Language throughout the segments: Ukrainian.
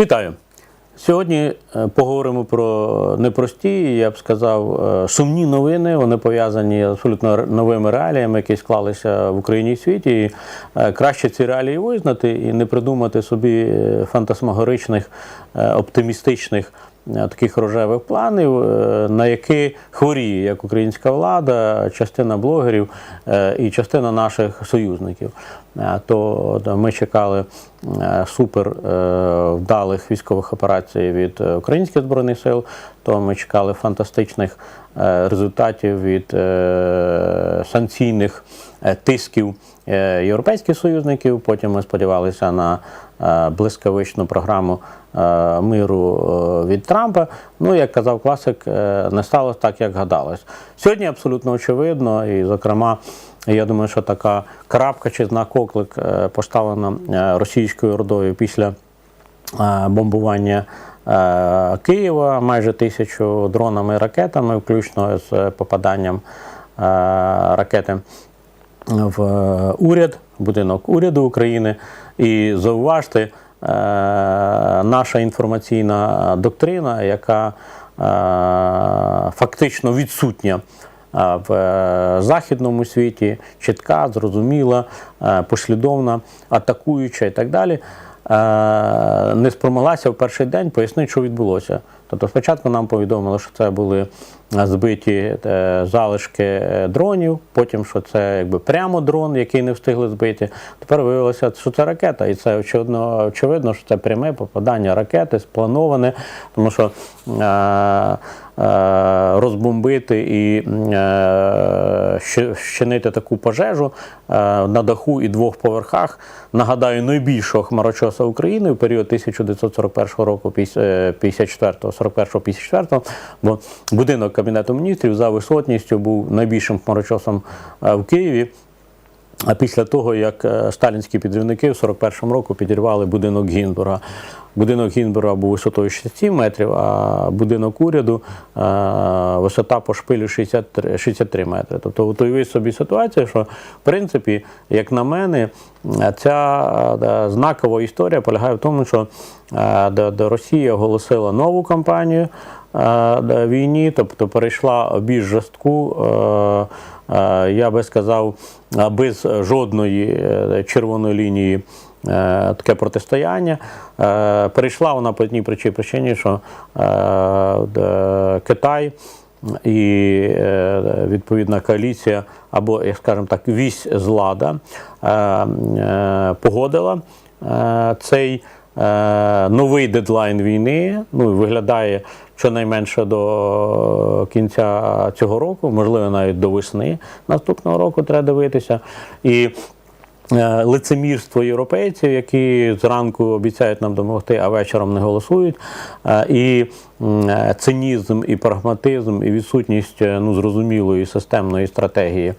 Вітаю! Сьогодні е, поговоримо про непрості, я б сказав, е, сумні новини. Вони пов'язані абсолютно новими реаліями, які склалися в Україні і світі. І е, краще ці реалії визнати і не придумати собі фантасмагоричних, оптимістичних. Е, Таких рожевих планів, е, на які хворіє як українська влада, частина блогерів е, і частина наших союзників. То ми чекали супер вдалих військових операцій від українських збройних сил, то ми чекали фантастичних результатів від санкційних тисків європейських союзників. Потім ми сподівалися на блискавичну програму миру е, від Трампа. Ну, як казав класик, е, не сталося так, як гадалось. Сьогодні абсолютно очевидно, і, зокрема, я думаю, що така крапка чи знак оклик е, поставлена е, російською ордою після е, бомбування е, Києва майже тисячу дронами і ракетами, включно з попаданням е, ракети в е, уряд, будинок уряду України. І зауважте, е, наша інформаційна доктрина, яка е, фактично відсутня е, в е, західному світі, чітка, зрозуміла, е, послідовна, атакуюча і так далі. Е, Не спромоглася в перший день пояснити, що відбулося. Тобто спочатку нам повідомили, що це були е, збиті е, залишки дронів, потім, що це якби прямо дрон, який не встигли збити. Тепер виявилося, що це ракета, і це очевидно, очевидно що це пряме попадання ракети, сплановане, тому що розбомбити і е, щинити таку пожежу е, на даху і двох поверхах. Нагадаю, найбільшого хмарочоса України в період 1941 року, 54 41 54 бо будинок Кабінету міністрів за висотністю був найбільшим хмарочосом е, в Києві. А після того, як е, сталінські підривники в 41-му року підірвали будинок Гінбурга. Будинок Гінбурга був висотою 67 метрів, а будинок уряду е, висота по шпилю 63, 63 метри. Тобто уявіть собі ситуацію, що в принципі, як на мене, е, ця знакова історія полягає в тому, що Росія оголосила нову кампанію війні, тобто перейшла більш жорстку. Я би сказав, без жодної е, червоної лінії е, таке протистояння. Е, Перейшла вона по одній причині, що Китай і відповідна коаліція, або, як скажемо так, вісь злада погодила цей новий дедлайн війни. Ну, виглядає щонайменше до кінця цього року, можливо, навіть до весни наступного року треба дивитися. І е, лицемірство європейців, які зранку обіцяють нам допомогти, а вечором не голосують. Е, І е, цинізм, і прагматизм, і відсутність е, ну, зрозумілої системної стратегії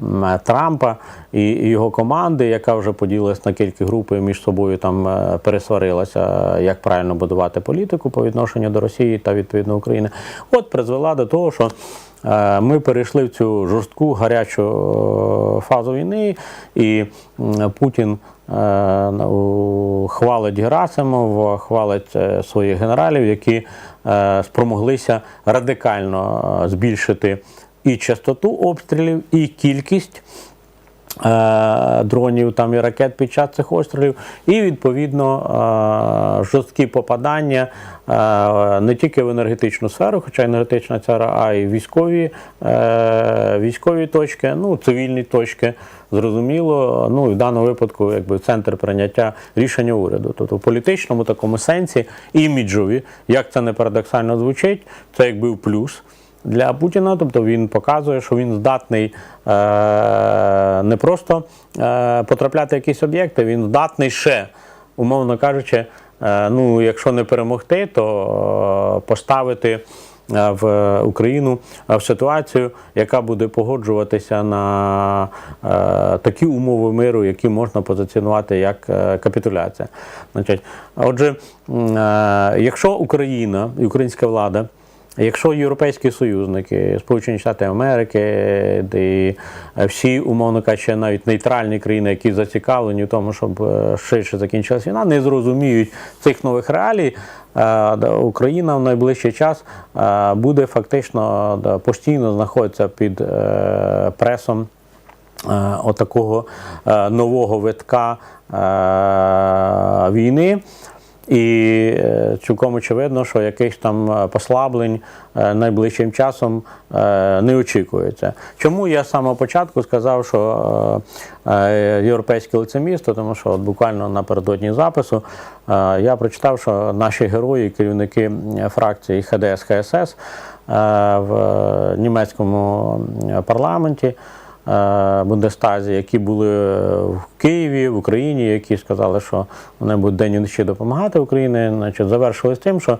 е, Трампа і його команди, яка вже поділилась на кілька груп і між собою там е, пересварилася, як правильно будувати політику по відношенню до Росії та відповідно України. От призвела до того, що Е, Ми перейшли в цю жорстку гарячу е, фазу війни, і Путін е, хвалить Герасимов, хвалить е, своїх генералів, які е, спромоглися радикально е, збільшити і частоту обстрілів, і кількість е, дронів там і ракет під час цих обстрілів, і відповідно е, жорсткі попадання е, не тільки в енергетичну сферу, хоча енергетична сфера, а й військові, е, військові точки, ну цивільні точки. Зрозуміло, ну і в даному випадку, якби центр прийняття рішення уряду. Тобто в політичному такому сенсі, іміджові, як це не парадоксально звучить, це якби в плюс для Путіна. Тобто він показує, що він здатний е, не просто е, потрапляти в якісь об'єкти, він здатний ще, умовно кажучи, е, ну, якщо не перемогти, то поставити. В Україну в ситуацію, яка буде погоджуватися на е, такі умови миру, які можна позиціонувати як е, капітуляція. Значить, отже, е, якщо Україна і українська влада Якщо європейські союзники, Сполучені Штати Америки, де всі, умовно кажучи, навіть нейтральні країни, які зацікавлені в тому, щоб е, швидше закінчилась війна, не зрозуміють цих нових реалій, е, Україна в найближчий час е, буде фактично постійно знаходитися під пресом отакого нового витка війни. І е, цілком очевидно, що якихось там е, послаблень е, найближчим часом не очікується. Чому я з самого початку сказав, що європейське лицемірство, тому що от буквально напередодні запису я прочитав, що наші герої, керівники фракції ХДС ХСС в німецькому парламенті. Е, Бундестазі, які були в Києві, в Україні, які сказали, що вони будуть день і ночі допомагати Україні, значить, завершилось тим, що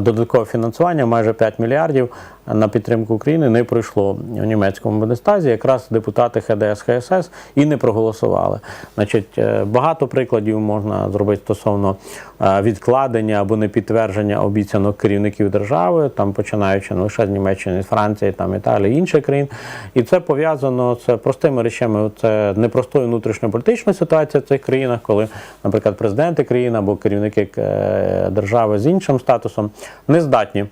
додаткове фінансування майже 5 мільярдів на підтримку України не пройшло в німецькому Бундестазі. Якраз депутати ХДС ХСС і не проголосували. Значить, е, багато прикладів можна зробити стосовно е, відкладення або непідтвердження обіцянок керівників держави, там починаючи не лише з Німеччини, з Франції, там Італії, інших країн. І це пов'язано з простими речами. Це непростою внутрішньополітичною ситуацією в цих країнах, коли, наприклад, президенти країн або керівники е, держави з іншим статусом не здатні.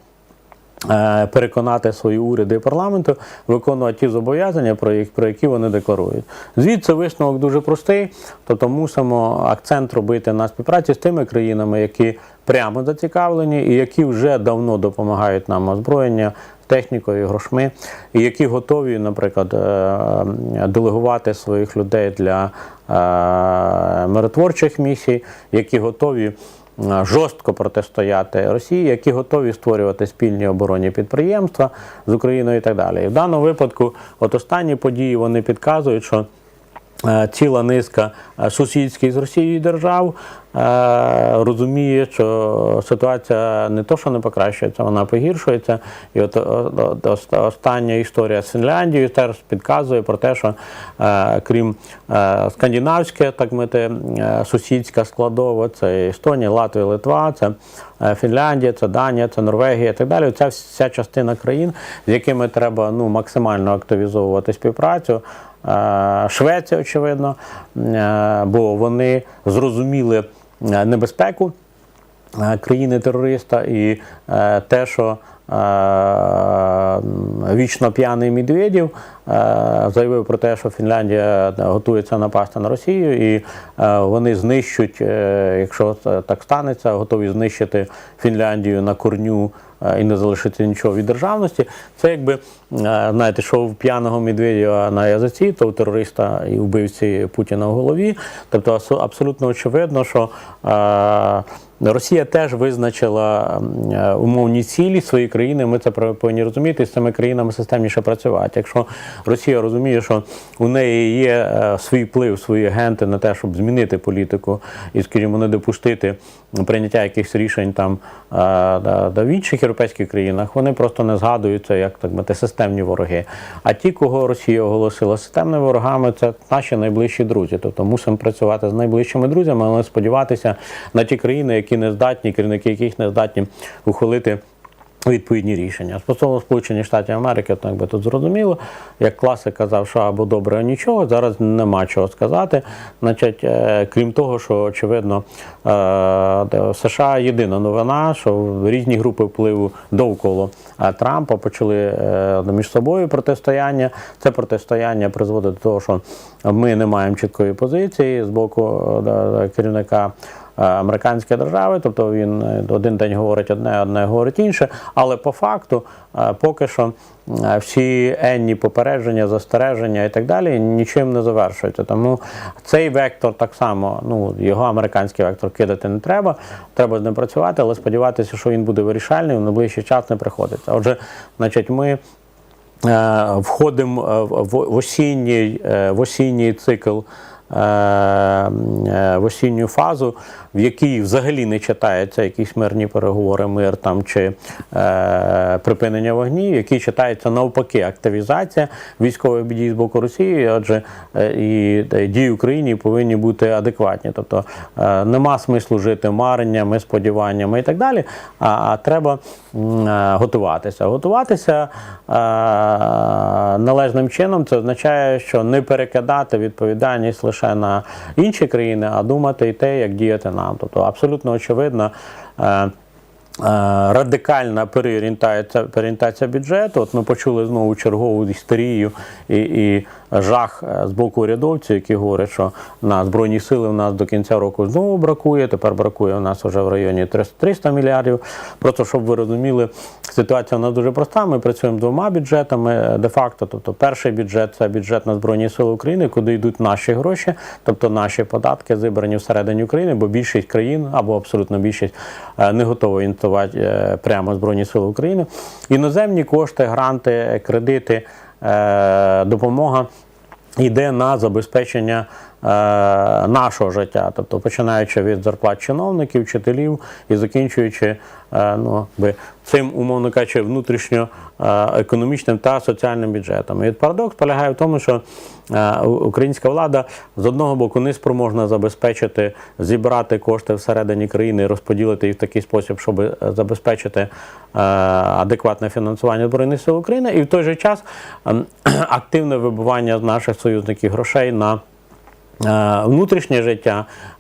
Е, Переконати свої уряди і парламенту виконувати ті зобов'язання, про які, вони декларують. Звідси висновок дуже простий, тобто мусимо акцент робити на співпраці з тими країнами, які прямо зацікавлені і які вже давно допомагають нам озброєння, технікою, грошми, і які готові, наприклад, е, делегувати своїх людей для е, миротворчих місій, які готові. Е, Жорстко протистояти Росії, які готові створювати спільні оборонні підприємства з Україною і так далі. І в даному випадку, от останні події вони підказують, що ціла низка е, сусідських з Росією держав е, розуміє, що ситуація не то, що не покращується, вона погіршується. І от остання історія з Фінляндією теж підказує про те, що е, крім е, скандинавське, так мити, е, сусідська складова, це Естонія, Латвія, Литва, це е, Фінляндія, це Данія, це Норвегія і так далі. Ця вся частина країн, з якими треба ну, максимально активізовувати співпрацю. Е, Швеція, очевидно, е, бо вони зрозуміли е, небезпеку країни-терориста і те, що вічно п'яний Медведєв е, заявив про те, що Фінляндія готується напасти на Росію, і вони знищать, е, якщо так станеться, готові знищити Фінляндію на корню і не залишити нічого від державності. Це якби е, знаєте, що в п'яного Медведєва на язиці, то у терориста і вбивці Путіна в голові. Тобто абсолютно очевидно, що е, Росія теж визначила е, умовні цілі своєї країни. Ми це повинні розуміти з цими країнами системніше працювати. Якщо Росія розуміє, що у неї є е, свій вплив, свої агенти на те, щоб змінити політику і, скажімо, не допустити прийняття якихось рішень там е, в інших європейських країнах, вони просто не згадуються як так мати системні вороги. А ті, кого Росія оголосила системними ворогами, це наші найближчі друзі. Тобто мусимо працювати з найближчими друзями, але сподіватися на ті країни, які не здатні, керівники яких не здатні ухвалити. Відповідні рішення. Стосовно Сполучені Штатів Америки, то якби тут зрозуміло, як класик казав, що або добре, а нічого. Зараз нема чого сказати. Значить, е, крім того, що очевидно е, в США єдина новина, що різні групи впливу довкола е, Трампа почали е, між собою протистояння. Це протистояння призводить до того, що ми не маємо чіткої позиції з боку е, керівника е, американської держави, тобто він е, один день говорить одне, одне говорить інше. Але по факту, поки що всі енні попередження, застереження і так далі нічим не завершуються. Тому цей вектор так само, ну його американський вектор кидати не треба. Треба з ним працювати, але сподіватися, що він буде вирішальний, в найближчий час не приходиться. Отже, значить, ми. Е, Входимо е, в осінній, е, в осінній цикл в осінню фазу, в якій взагалі не читається якісь мирні переговори, мир там чи е, припинення вогнів, в якій читається навпаки активізація військових дій з боку Росії, адже е, і е, дії Україні повинні бути адекватні. Тобто е, нема смислу жити мареннями, сподіваннями і так далі. А, а треба е, готуватися. Готуватися е, належним чином це означає, що не перекидати відповідальність лише на інші країни, а думати і те, як діяти нам. Тобто абсолютно очевидно. е, е, Радикальна переорієнтація, переорієнтація бюджету. От ми почули знову чергову істерію і, і жах е, з боку урядовців, які говорять, що на збройні сили в нас до кінця року знову бракує. Тепер бракує у нас вже в районі 300 мільярдів. Просто щоб ви розуміли, ситуація у нас дуже проста. Ми працюємо двома бюджетами е, де-факто. Тобто, перший бюджет це бюджет на збройні сили України, куди йдуть наші гроші, тобто наші податки зібрані всередині України, бо більшість країн або абсолютно більшість е, не готова інвестувати е, прямо збройні сили України. Іноземні кошти, гранти, кредити, допомога йде на забезпечення нашого життя, тобто починаючи від зарплат чиновників, вчителів і закінчуючи е, ну, би, цим, умовно кажучи, внутрішньо е, та соціальним бюджетом. І парадокс полягає в тому, що е, українська влада з одного боку не спроможна забезпечити, зібрати кошти всередині країни розподілити їх в такий спосіб, щоб е, забезпечити е, адекватне фінансування Збройних сил України, і в той же час ем, активне вибивання наших союзників грошей на Е, Внутрішнє життя е,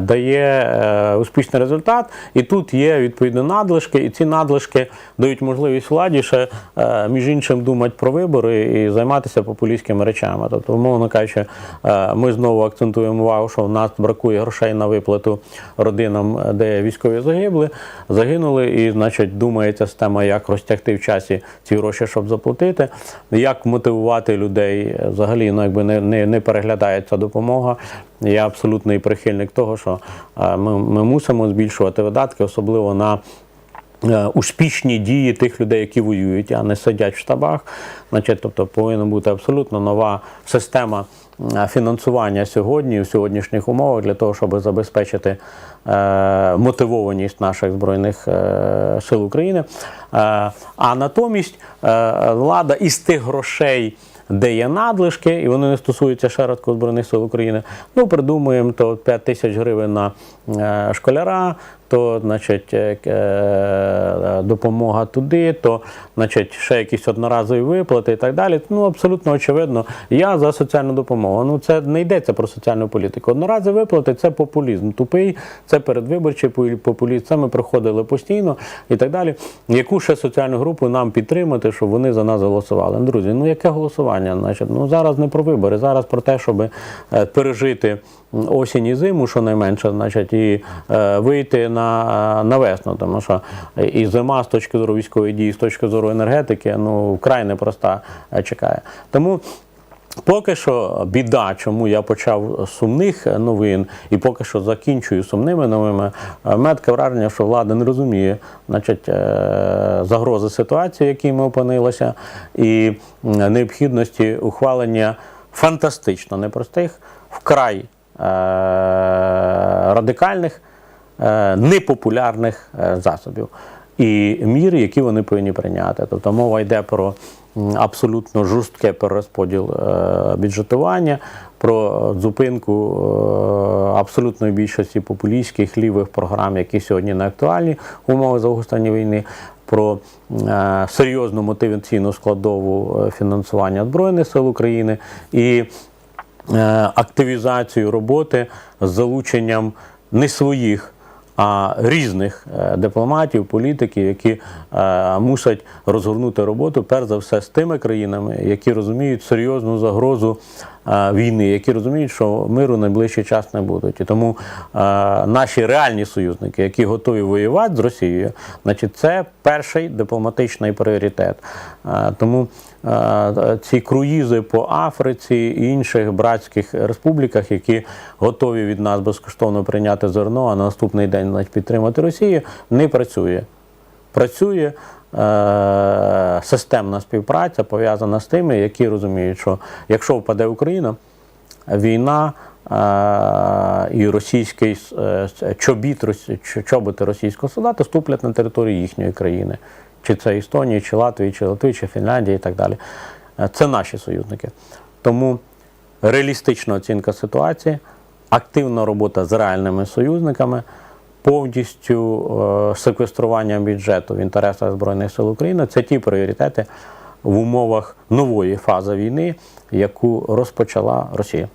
дає е, успішний результат, і тут є відповідно надлишки, і ці надлишки дають можливість владі ще е, між іншим думати про вибори і займатися популістськими речами. Тобто, умовно кажучи, е, ми знову акцентуємо увагу, що в нас бракує грошей на виплату родинам, е, де військові загибли, загинули, і значить думається система, як розтягти в часі ці гроші, щоб заплатити, як мотивувати людей. е, Взагалі, ну якби не, не, не переглядається допомога. Я абсолютний прихильник того, що е, ми, ми мусимо збільшувати видатки, особливо на е, успішні дії тих людей, які воюють, а не сидять в штабах. Значить, тобто повинна бути абсолютно нова система е, фінансування сьогодні в сьогоднішніх умовах для того, щоб забезпечити е, мотивованість наших збройних е, сил України. Е, а натомість е, влада із тих грошей де є надлишки, і вони не стосуються ще Збройних сил України. Ну, придумуємо то 5 тисяч гривень на е, школяра, то значить, е, е, допомога туди, то значить, ще якісь одноразові виплати і так далі. Ну, абсолютно очевидно, я за соціальну допомогу. Ну, це не йдеться про соціальну політику. Одноразові виплати це популізм. Тупий, це передвиборчий популізм. Це ми проходили постійно і так далі. Яку ще соціальну групу нам підтримати, щоб вони за нас голосували? Ну, Друзі, ну яке голосування? Значить, ну зараз не про вибори, зараз про те, щоб е, пережити осінь і зиму, щонайменше, значить, і е, вийти на, на весну. Тому що і зима з точки зору військової дії, з точки зору енергетики, ну вкрай непроста е, чекає. Тому. Поки що біда, чому я почав з сумних новин, і поки що закінчую сумними новими, е, мене таке враження, що влада не розуміє значить, е, загрози ситуації, в якій ми опинилися, і необхідності ухвалення фантастично непростих, вкрай е, радикальних, е, непопулярних е, засобів і міри, які вони повинні прийняти. Тобто мова йде про абсолютно жорстке перерозподіл е, бюджетування, про зупинку е, абсолютної більшості популістських лівих програм, які сьогодні не актуальні в умовах загострення війни. Про е, серйозну мотиваційну складову е, фінансування Збройних сил України і е, активізацію роботи з залученням не своїх, а різних е, дипломатів, політиків, які е, мусять розгорнути роботу, перш за все, з тими країнами, які розуміють серйозну загрозу е, війни, які розуміють, що миру найближчий час не будуть. І тому е, наші реальні союзники, які готові воювати з Росією, значить, це перший дипломатичний пріоритет. Е, тому е, ці круїзи по Африці і інших братських республіках, які готові від нас безкоштовно прийняти зерно, а на наступний день значить, підтримати Росію, не працює. Працює е, системна співпраця пов'язана з тими, які розуміють, що якщо впаде Україна, війна е, і російський е, чобіт, чоботи російського солдата ступлять на територію їхньої країни. Чи це Естонії, чи Латвії, чи Литви, чи Фінляндії і так далі. Е, Це наші союзники. Тому реалістична оцінка ситуації, активна робота з реальними союзниками, повністю е, секвестрування бюджету в інтересах Збройних сил України це ті пріоритети в умовах нової фази війни, яку розпочала Росія.